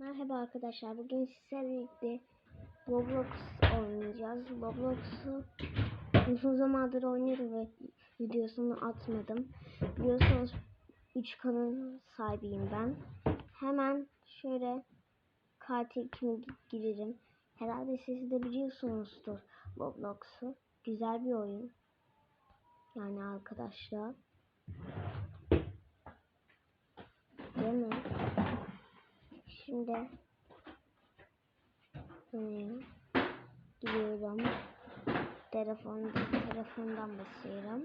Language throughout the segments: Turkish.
Merhaba arkadaşlar. Bugün sizlerle birlikte Roblox oynayacağız. Roblox'u uzun zamandır oynuyorum ve videosunu atmadım. Biliyorsunuz 3 kanalın sahibiyim ben. Hemen şöyle katil kimi girerim. Herhalde siz de biliyorsunuzdur Roblox'u. Güzel bir oyun. Yani arkadaşlar. Değil mi? Şimdi buraya gidiyorum. Telefon, telefondan basıyorum.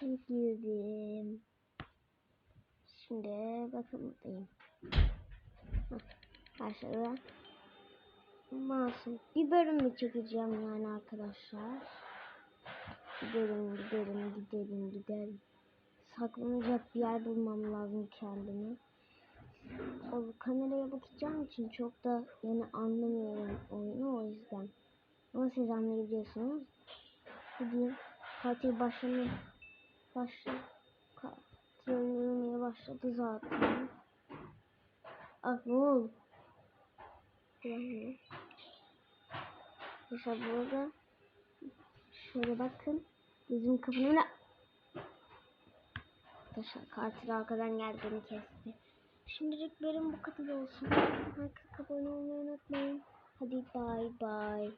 Girdim. Şimdi bakın buradayım. Aşağıda masum. Bir bölüm mü çekeceğim yani arkadaşlar? Gidelim, gidelim, gidelim, gidelim. Saklanacak bir yer bulmam lazım kendime kameraya bakacağım için çok da yani anlamıyorum oyunu o yüzden. Ama siz anlayabiliyorsunuz. Gideyim. Katil başlamaya başladı. Katil oynamaya başladı zaten. Ah ne. Mesela burada şöyle bakın. Bizim kapının Arkadaşlar katil arkadan geldi beni kesti. Şimdilik benim bu kadar olsun. Herkes abone olmayı unutmayın. Hadi bay bay.